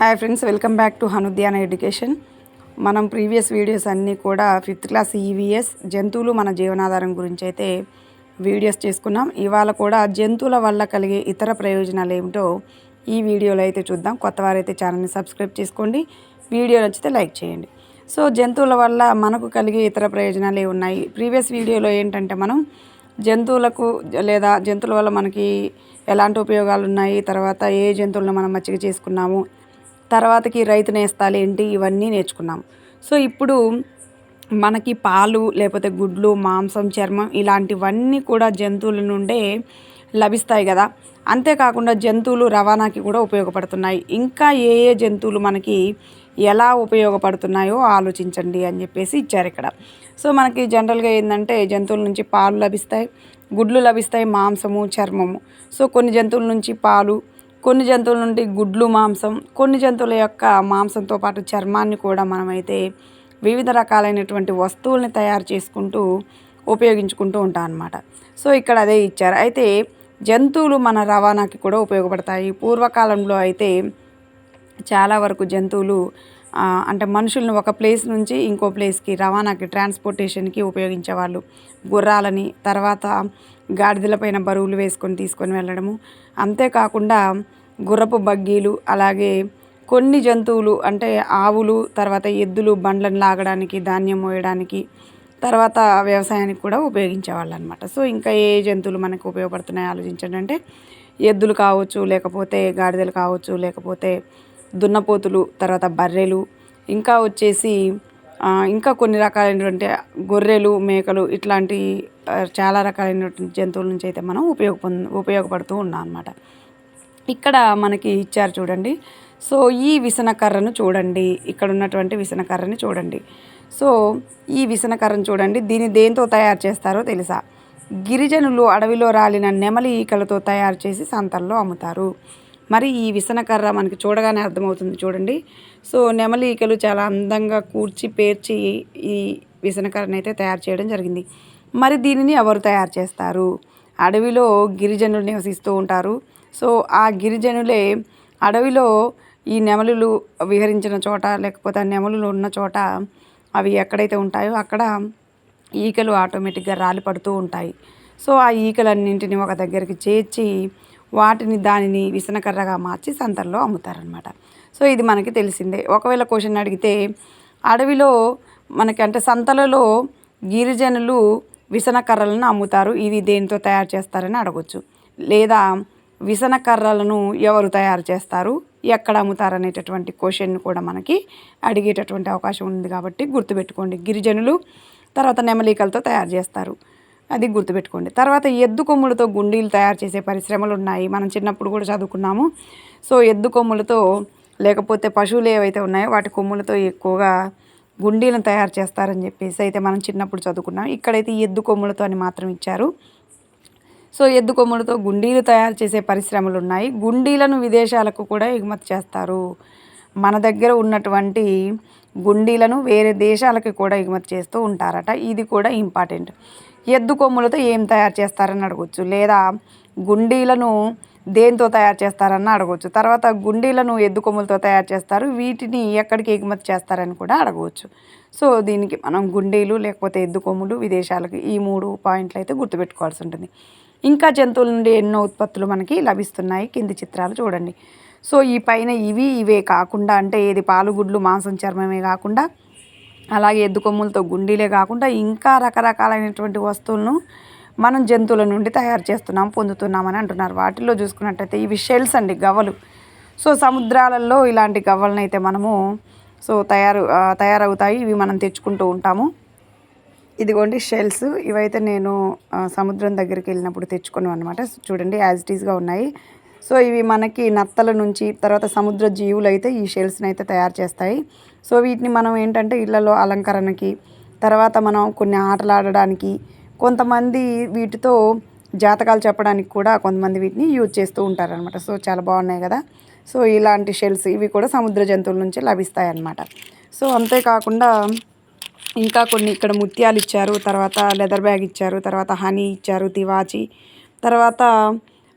Hi friends welcome back to Hanudyana education మనం previous videos అన్నీ కూడా ఫిఫ్త్ క్లాస్ ఈవీఎస్ జంతువులు మన జీవనాధారం గురించి అయితే వీడియోస్ చేసుకున్నాం. ఇవాళ కూడా జంతువుల వల్ల కలిగే ఇతర ప్రయోజనాలు ఏమిటో ఈ వీడియోలో అయితే చూద్దాం. కొత్త వారైతే ఛానల్ని సబ్స్క్రైబ్ చేసుకోండి. వీడియో నచ్చితే లైక్ చేయండి. సో జంతువుల వల్ల మనకు కలిగే ఇతర ప్రయోజనాలు ఉన్నాయి? ప్రీవియస్ వీడియోలో ఏంటంటే మనం జంతువులకు లేదా జంతువుల వల్ల మనకి ఎలాంటి ఉపయోగాలు ఉన్నాయి? తర్వాత ఏ జంతువులను మనం మచ్చిక చేసుకున్నాము? తర్వాతకి రైతు నేస్తాలు ఏంటి? ఇవన్నీ నేర్చుకున్నాం. సో ఇప్పుడు మనకి పాలు లేకపోతే గుడ్లు మాంసం చర్మం ఇలాంటివన్నీ కూడా జంతువుల నుండే లభిస్తాయి కదా. అంతేకాకుండా జంతువులు రవాణాకి కూడా ఉపయోగపడుతున్నాయి. ఇంకా ఏ ఏ జంతువులు మనకి ఎలా ఉపయోగపడుతున్నాయో ఆలోచించండి అని చెప్పేసి ఇచ్చారు ఇక్కడ. సో మనకి జనరల్గా ఏంటంటే జంతువుల నుంచి పాలు లభిస్తాయి గుడ్లు లభిస్తాయి మాంసము చర్మము. సో కొన్ని జంతువుల నుంచి పాలు కొన్ని జంతువుల నుండి గుడ్లు మాంసం కొన్ని జంతువుల యొక్క మాంసంతో పాటు చర్మాన్ని కూడా మనమైతే వివిధ రకాలైనటువంటి వస్తువుల్ని తయారు చేసుకుంటూ ఉపయోగించుకుంటూ ఉంటాం అన్నమాట సో ఇక్కడ అదే ఇచ్చారు. అయితే జంతువులు మన రవాణాకి కూడా ఉపయోగపడతాయి. పూర్వకాలంలో అయితే చాలా వరకు జంతువులు అంటే మనుషులను ఒక ప్లేస్ నుంచి ఇంకో ప్లేస్కి రవాణాకి ట్రాన్స్పోర్టేషన్కి ఉపయోగించేవాళ్ళు. గుర్రాలని తర్వాత గాడిదలపైన బరువులు వేసుకొని తీసుకొని వెళ్ళడము. అంతేకాకుండా గుర్రపు బగ్గీలు అలాగే కొన్ని జంతువులు అంటే ఆవులు తర్వాత ఎద్దులు బండ్లను లాగడానికి ధాన్యం మోయడానికి తర్వాత వ్యవసాయానికి కూడా ఉపయోగించేవాళ్ళు అనమాట సో ఇంకా ఏ జంతువులు మనకు ఉపయోగపడుతున్నాయి ఆలోచించండి అంటే ఎద్దులు కావచ్చు లేకపోతే గాడిదలు కావచ్చు లేకపోతే దున్నపోతులు తర్వాత బర్రెలు ఇంకా వచ్చేసి ఇంకా కొన్ని రకాలైనటువంటి గొర్రెలు మేకలు ఇట్లాంటి చాలా రకాలైనటువంటి జంతువుల నుంచి అయితే మనం ఉపయోగ ఉపయోగపడుతూ ఉన్నాం అనమాట ఇక్కడ మనకి ఇచ్చారు చూడండి. సో ఈ విసనకర్రను చూడండి. ఇక్కడ ఉన్నటువంటి విసనకర్రని చూడండి. సో ఈ విసనకర్రను చూడండి. దీన్ని దేంతో తయారు చేస్తారో తెలుసా? గిరిజనులు అడవిలో రాలిన నెమలి ఈకలతో తయారు చేసి సంతల్లో అమ్ముతారు. మరి ఈ విసనకర్ర మనకి చూడగానే అర్థమవుతుంది చూడండి. సో నెమలి ఈకలు చాలా అందంగా కూర్చి పేర్చి ఈ విసనకర్రను అయితే తయారు చేయడం జరిగింది. మరి దీనిని ఎవరు తయారు చేస్తారు? అడవిలో గిరిజనులు నివసిస్తూ ఉంటారు. సో ఆ గిరిజనులే అడవిలో ఈ నెమలులు విహరించిన చోట లేకపోతే ఆ నెమలులు ఉన్న చోట అవి ఎక్కడైతే ఉంటాయో అక్కడ ఈకలు ఆటోమేటిక్గా రాలి పడుతూ ఉంటాయి. సో ఆ ఈకలన్నింటిని ఒక దగ్గరికి చేర్చి వాటిని దానిని విసనకర్రగా మార్చి సంతల్లో అమ్ముతారనమాట సో ఇది మనకి తెలిసిందే. ఒకవేళ క్వశ్చన్ అడిగితే అడవిలో మనకి అంటే సంతలలో గిరిజనులు విసనకర్రలను అమ్ముతారు. ఇవి దేనితో తయారు చేస్తారని అడగొచ్చు. లేదా విసనకర్రలను ఎవరు తయారు చేస్తారు? ఎక్కడ అమ్ముతారు అనేటటువంటి క్వశ్చన్ కూడా మనకి అడిగేటటువంటి అవకాశం ఉంది కాబట్టి గుర్తుపెట్టుకోండి. గిరిజనులు తర్వాత నెమలికలతో తయారు చేస్తారు. అది గుర్తుపెట్టుకోండి. తర్వాత ఎద్దు కొమ్ములతో గుండీలు తయారు చేసే పరిశ్రమలు ఉన్నాయి. మనం చిన్నప్పుడు కూడా చదువుకున్నాము. సో ఎద్దు కొమ్ములతో లేకపోతే పశువులు ఏవైతే ఉన్నాయో వాటి కొమ్ములతో ఎక్కువగా గుండీలను తయారు చేస్తారని చెప్పేసి అయితే మనం చిన్నప్పుడు చదువుకున్నాం. ఇక్కడైతే ఎద్దు కొమ్ములతో అని మాత్రం ఇచ్చారు. సో ఎద్దు కొమ్ములతో గుండీలు తయారు చేసే పరిశ్రమలు ఉన్నాయి. గుండీలను విదేశాలకు కూడా ఎగుమతి చేస్తారు. మన దగ్గర ఉన్నటువంటి గుండీలను వేరే దేశాలకి కూడా ఎగుమతి చేస్తూ ఉంటారట. ఇది కూడా ఇంపార్టెంట్. ఎద్దు కొమ్ములతో ఏం తయారు చేస్తారని అడగొచ్చు. లేదా గుండీలను దేంతో తయారు చేస్తారని అడగవచ్చు తర్వాత గుండీలను ఎద్దు కొమ్ములతో తయారు చేస్తారు. వీటిని ఎక్కడికి ఎగుమతి చేస్తారని కూడా అడగవచ్చు సో దీనికి మనం గుండీలు లేకపోతే ఎద్దు కొమ్ములు విదేశాలకు ఈ మూడు పాయింట్లు అయితే గుర్తుపెట్టుకోవాల్సి ఉంటుంది. ఇంకా జంతువుల నుండి ఎన్నో ఉత్పత్తులు మనకి లభిస్తున్నాయి. కింది చిత్రాలు చూడండి. సో ఈ పైన ఇవి ఇవే కాకుండా అంటే ఏది పాలు గుడ్లు మాంసం చర్మమే కాకుండా అలాగే ఎద్దు కొమ్ములతో గుండీలే కాకుండా ఇంకా రకరకాలైనటువంటి వస్తువులను మనం జంతువుల నుండి తయారు చేస్తున్నాం పొందుతున్నామని అంటున్నారు. వాటిల్లో చూసుకున్నట్టయితే ఇవి షెల్స్ అండి గవ్వలు. సో సముద్రాలలో ఇలాంటి గవ్వలను అయితే మనము సో తయారు తయారవుతాయి. ఇవి మనం తెచ్చుకుంటూ ఉంటాము. ఇదిగోండి షెల్స్. ఇవైతే నేను సముద్రం దగ్గరికి వెళ్ళినప్పుడు తెచ్చుకున్నాను అనమాట చూడండి యాజ్ ఇట్ ఈస్గా ఉన్నాయి. సో ఇవి మనకి నత్తల నుంచి తర్వాత సముద్ర జీవులు అయితే ఈ షెల్స్ని అయితే తయారు చేస్తాయి. సో వీటిని మనం ఏంటంటే ఇళ్ళలో అలంకరణకి తర్వాత మనం కొన్ని ఆటలు ఆడడానికి కొంతమంది వీటితో జాతకాలు చెప్పడానికి కూడా కొంతమంది వీటిని యూజ్ చేస్తూ ఉంటారనమాట సో చాలా బాగున్నాయి కదా. సో ఇలాంటి షెల్స్ ఇవి కూడా సముద్ర జంతువుల నుంచి లభిస్తాయి అన్నమాట సో అంతేకాకుండా ఇంకా కొన్ని ఇక్కడ ముత్యాలు ఇచ్చారు తర్వాత లెదర్ బ్యాగ్ ఇచ్చారు తర్వాత హనీ ఇచ్చారు తివాచి తర్వాత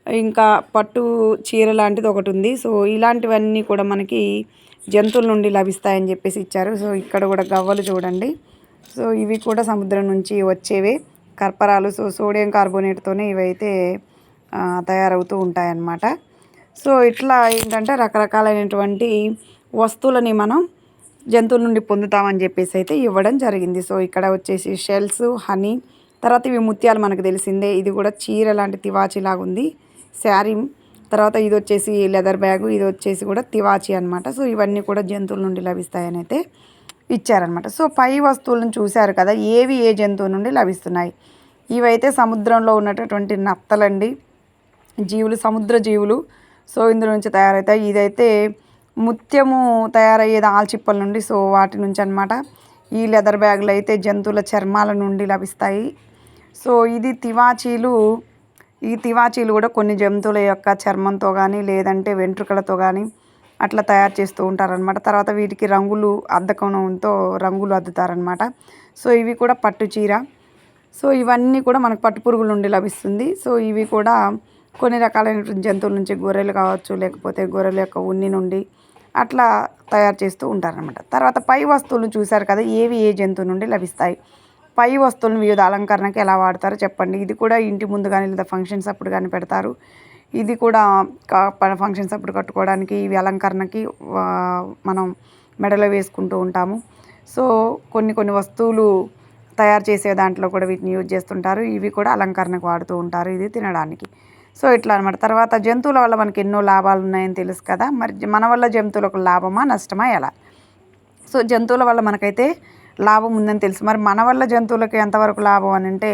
ఇంకా పట్టు చీర లాంటిది ఒకటి ఉంది. సో ఇలాంటివన్నీ కూడా మనకి జంతువుల నుండి లభిస్తాయని చెప్పేసి ఇచ్చారు. సో ఇక్కడ కూడా గవ్వలు చూడండి. సో ఇవి కూడా సముద్రం నుంచి వచ్చేవే. కర్పరాలు సో సోడియం కార్బోనేట్తోనే ఇవైతే తయారవుతూ ఉంటాయన్నమాట. సో ఇట్లా ఏంటంటే రకరకాలైనటువంటి వస్తువులని మనం జంతువుల నుండి పొందుతామని చెప్పేసి అయితే ఇవ్వడం జరిగింది. సో ఇక్కడ వచ్చేసి షెల్స్ హనీ తర్వాత ఇవి ముత్యాలు మనకు తెలిసిందే. ఇది కూడా చీర లాంటి తివాచి లాగా ఉంది శారీ తర్వాత ఇది వచ్చేసి లెదర్ బ్యాగు ఇది వచ్చేసి కూడా తివాచి అనమాట సో ఇవన్నీ కూడా జంతువుల నుండి లభిస్తాయని అయితే ఇచ్చారనమాట సో పై వస్తువులను చూశారు కదా ఏవి ఏ జంతువు నుండి లభిస్తున్నాయి? ఇవైతే సముద్రంలో ఉన్నటువంటి నత్తలండి. జీవులు సముద్ర జీవులు. సో ఇందులో నుంచి తయారవుతాయి ఇదైతే ముత్యము తయారయ్యేది ఆల్చిప్పల నుండి సో వాటి నుంచి అన్నమాట. ఈ లెదర్ బ్యాగులు అయితే జంతువుల చర్మాల నుండి లభిస్తాయి. సో ఇది తివాచీలు ఈ తివాచీలు కూడా కొన్ని జంతువుల యొక్క చర్మంతో కానీ లేదంటే వెంట్రుకలతో కానీ అట్లా తయారు చేస్తూ ఉంటారనమాట తర్వాత వీటికి రంగులు అద్దకంతో రంగులు అద్దుతారనమాట సో ఇవి కూడా పట్టు చీర. సో ఇవన్నీ కూడా మనకు పట్టు పురుగుల నుండి లభిస్తుంది. సో ఇవి కూడా కొన్ని రకాలైన జంతువుల నుంచి గొర్రెలు కావచ్చు లేకపోతే గొర్రెల యొక్క ఉన్ని నుండి అట్లా తయారు చేస్తూ ఉంటారనమాట తర్వాత పై వస్తువులు చూశారు కదా ఏవి ఏ జంతువు నుండి లభిస్తాయి? పై వస్తువులను వివిధ అలంకరణకి ఎలా వాడతారో చెప్పండి. ఇది కూడా ఇంటి ముందు కానీ లేదా ఫంక్షన్స్ అప్పుడు కానీ పెడతారు. ఇది కూడా ఫంక్షన్స్ అప్పుడు కట్టుకోవడానికి ఇవి అలంకరణకి మనం మెడలో వేసుకుంటూ ఉంటాము. సో కొన్ని కొన్ని వస్తువులు తయారు చేసే దాంట్లో కూడా వీటిని యూజ్ చేస్తుంటారు. ఇవి కూడా అలంకరణకు వాడుతూ ఉంటారు ఇది తినడానికి. సో ఇట్లా అనమాట తర్వాత జంతువుల వల్ల మనకి ఎన్నో లాభాలు ఉన్నాయని తెలుసు కదా. మరి మన వల్ల జంతువులకు లాభమా నష్టమా ఎలా? సో జంతువుల వల్ల మనకైతే లాభం ఉందని తెలుసు. మరి మన వల్ల జంతువులకి ఎంతవరకు లాభం అని అంటే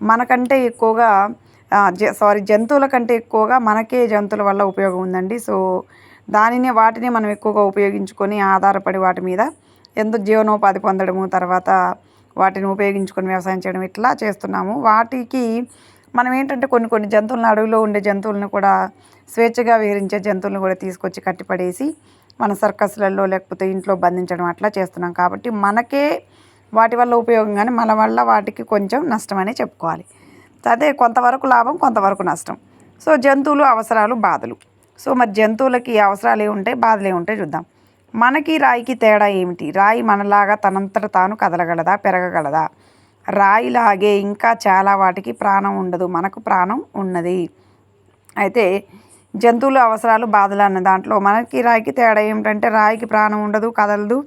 మనకంటే ఎక్కువగా జ సారీ జంతువుల కంటే ఎక్కువగా మనకే జంతువుల వల్ల ఉపయోగం ఉందండి. సో దానిని వాటిని మనం ఎక్కువగా ఉపయోగించుకొని ఆధారపడి వాటి మీద ఎంతో జీవనోపాధి పొందడము తర్వాత వాటిని ఉపయోగించుకొని వ్యవసాయం చేయడం ఇట్లా చేస్తున్నాము. వాటికి మనం ఏంటంటే కొన్ని కొన్ని జంతువులను అడవిలో ఉండే జంతువులను కూడా స్వేచ్ఛగా విహరించే జంతువులను కూడా తీసుకొచ్చి కట్టిపడేసి మన సర్కస్లలో లేకపోతే ఇంట్లో బంధించడం అట్లా చేస్తున్నాం కాబట్టి మనకే వాటి వల్ల ఉపయోగం కానీ మన వల్ల వాటికి కొంచెం నష్టమనే చెప్పుకోవాలి. అదే కొంతవరకు లాభం కొంతవరకు నష్టం. సో జంతువులు అవసరాలు బాధలు. సో మరి జంతువులకి అవసరాలు ఏ ఉంటాయి బాధలు ఏ ఉంటాయి చూద్దాం. మనకి రాయికి తేడా ఏమిటి? రాయి మనలాగా తనంతట తాను కదలగలదా పెరగగలదా? రాయిలాగే ఇంకా చాలా వాటికి ప్రాణం ఉండదు మనకు ప్రాణం ఉన్నది. అయితే జంతువుల అవసరాలు బాధలు అన్న దాంట్లో మనకి రాయికి తేడా ఏమిటంటే రాయికి ప్రాణం ఉండదు కదలదు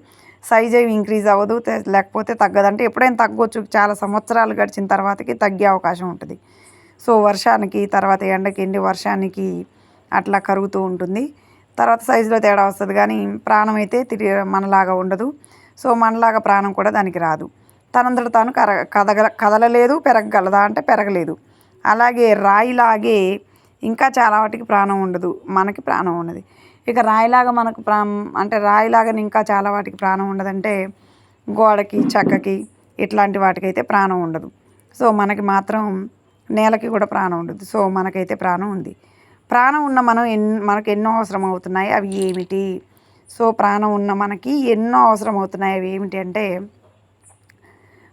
సైజ్ ఏమి ఇంక్రీజ్ అవ్వదు లేకపోతే తగ్గదంటే ఎప్పుడైనా తగ్గొచ్చు. చాలా సంవత్సరాలు గడిచిన తర్వాతకి తగ్గే అవకాశం ఉంటుంది. సో వర్షానికి తర్వాత ఎండకి ఎండి వర్షానికి అట్లా కరుగుతూ ఉంటుంది. తర్వాత సైజులో తేడా వస్తుంది కానీ ప్రాణం అయితే తిరిగి మనలాగా ఉండదు. సో మనలాగా ప్రాణం కూడా దానికి రాదు. తనంతట తాను కర కదగల కదలలేదు పెరగగలదా అంటే పెరగలేదు. అలాగే రాయిలాగే ఇంకా చాలా వాటికి ప్రాణం ఉండదు మనకి ప్రాణం ఉన్నది ఇక రాయిలాగా మనకు ప్రా అంటే రాయిలాగా ఇంకా చాలా వాటికి ప్రాణం ఉండదంటే గోడకి చెక్కకి ఇట్లాంటి వాటికైతే ప్రాణం ఉండదు. సో మనకి మాత్రం నేలకి కూడా ప్రాణం ఉండదు. సో మనకైతే ప్రాణం ఉంది. ప్రాణం ఉన్న మనం ఎన్ మనకు ఎన్నో అవసరం అవుతున్నాయి అవి ఏమిటి? సో ప్రాణం ఉన్న మనకి ఎన్నో అవసరం అవుతున్నాయి అవి ఏమిటి అంటే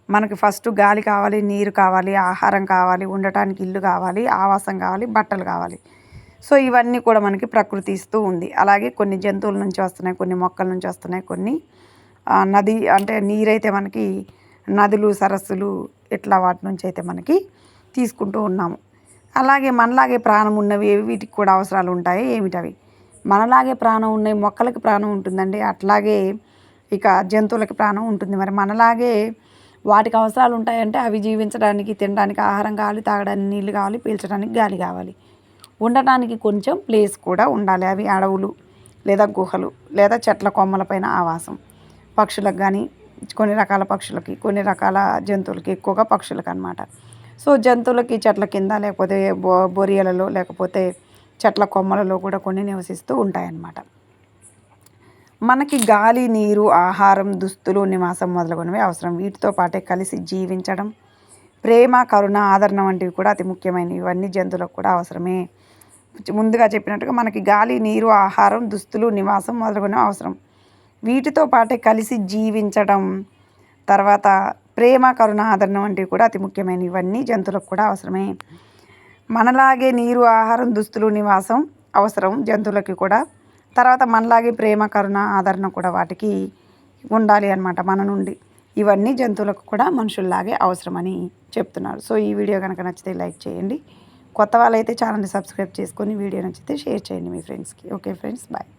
మనకి ఫస్ట్ గాలి కావాలి నీరు కావాలి ఆహారం కావాలి ఉండటానికి ఇల్లు కావాలి ఆవాసం కావాలి బట్టలు కావాలి. సో ఇవన్నీ కూడా మనకి ప్రకృతి ఇస్తూ ఉంది. అలాగే కొన్ని జంతువుల నుంచి వస్తున్నాయి కొన్ని మొక్కల నుంచి వస్తున్నాయి కొన్ని నది అంటే నీరైతే మనకి నదులు సరస్సులు ఇట్లా వాటి నుంచి అయితే మనకి తీసుకుంటూ ఉన్నాము. అలాగే మనలాగే ప్రాణం ఉన్నవి ఏవి? వీటికి కూడా అవసరాలు ఉంటాయి. ఏమిటవి? మనలాగే ప్రాణం ఉన్నాయి మొక్కలకి ప్రాణం ఉంటుందండి. అట్లాగే ఇక జంతువులకి ప్రాణం ఉంటుంది. మరి మనలాగే వాటికి అవసరాలు ఉంటాయంటే అవి జీవించడానికి తినడానికి ఆహారం కావాలి తాగడానికి నీళ్ళు కావాలి పీల్చడానికి గాలి కావాలి. ఉండటానికి కొంచెం ప్లేస్ కూడా ఉండాలి. అవి అడవులు లేదా గుహలు లేదా చెట్ల కొమ్మలపైన ఆవాసం. పక్షులకు కానీ కొన్ని రకాల పక్షులకి కొన్ని రకాల జంతువులకి ఎక్కువగా పక్షులకు అన్నమాట. సో జంతువులకి చెట్ల కింద లేకపోతే బొ బొరియలలో లేకపోతే చెట్ల కొమ్మలలో కూడా కొన్ని నివసిస్తూ ఉంటాయన్నమాట. మనకి గాలి నీరు ఆహారం దుస్తులు నివాసం మొదలగునవి అవసరం. వీటితో పాటే కలిసి జీవించడం ప్రేమ కరుణ ఆదరణ వంటివి కూడా అతి ముఖ్యమైనవి. ఇవన్నీ జంతువులకు కూడా అవసరమే. ముందుగా చెప్పినట్టుగా మనకి గాలి నీరు ఆహారం దుస్తులు నివాసం మొదలగునవి అవసరం. వీటితో పాటే కలిసి జీవించడం తర్వాత ప్రేమ కరుణ ఆదరణ వంటివి కూడా అతి ముఖ్యమైనవి. ఇవన్నీ జంతువులకు కూడా అవసరమే. మనలాగే నీరు ఆహారం దుస్తులు నివాసం అవసరం జంతువులకి కూడా. తర్వాత మనలాగే ప్రేమ కరుణ ఆదరణ కూడా వాటికి ఉండాలి అనమాట మన నుండి. ఇవన్నీ జంతువులకు కూడా మనుషుల్లాగే అవసరమని చెప్తున్నారు. సో ఈ వీడియో కనుక నచ్చితే లైక్ చేయండి. కొత్త వాళ్ళైతే ఛానల్ని సబ్స్క్రైబ్ చేసుకొని వీడియో నచ్చితే షేర్ చేయండి మీ ఫ్రెండ్స్కి. Okay friends bye.